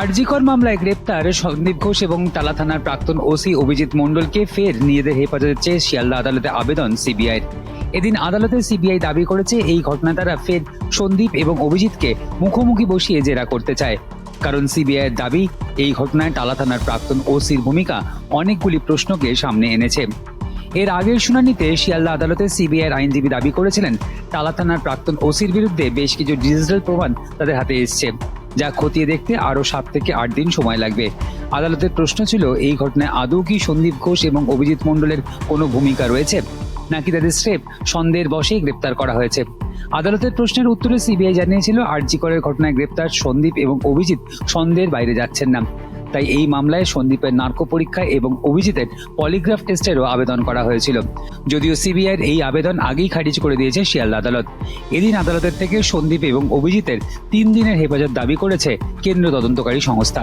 আরজিকর মামলায় গ্রেপ্তার সন্দীপ ঘোষ এবং টালা থানার প্রাক্তন ওসি অভিজিৎ মণ্ডলকে ফের নিজেদের হেফাজতে চেয়ে শিয়ালদা আদালতে আবেদন সিবিআইয়ের এদিন আদালতে সিবিআই দাবি করেছে, এই ঘটনা দ্বারা ফের সন্দীপ এবং অভিজিৎকে মুখোমুখি বসিয়ে জেরা করতে চায়। কারণ সিবিআইয়ের দাবি, এই ঘটনায় টালা থানার প্রাক্তন ওসির ভূমিকা অনেকগুলি প্রশ্নকে সামনে এনেছে। এর আগের শুনানিতে শিয়ালদা আদালতে সিবিআইয়ের আইনজীবী দাবি করেছিলেন টালা থানার প্রাক্তন ওসির বিরুদ্ধে বেশ কিছু ডিজিটাল প্রমাণ তাদের হাতে এসছে। যা খতিয়ে দেখতে আরও সাত থেকে আট দিন সময় লাগবে। আদালতের প্রশ্ন ছিল, এই ঘটনায় আদৌ কি সন্দীপ ঘোষ এবং অভিজিৎ মণ্ডলের কোনো ভূমিকা রয়েছে? নাকি তাদের স্রেফ সন্দেহের বশেই গ্রেপ্তার করা হয়েছে? আদালতের প্রশ্নের উত্তরে সিবিআই জানিয়েছিল আরজিকরের ঘটনায় গ্রেপ্তার সন্দীপ এবং অভিজিৎ সন্দেহের বাইরে যাচ্ছেন না। তাই এই মামলায় সন্দীপের নার্কো পরীক্ষা এবং অভিজিতের পলিগ্রাফ টেস্টেরও আবেদন করা হয়েছিল। যদিও সিবিআইয়ের এই আবেদন আগেই খারিজ করে দিয়েছে শিয়ালদা আদালত। এদিন আদালতের থেকে সন্দীপ এবং অভিজিতের তিন দিনের হেফাজত দাবি করেছে কেন্দ্র তদন্তকারী সংস্থা।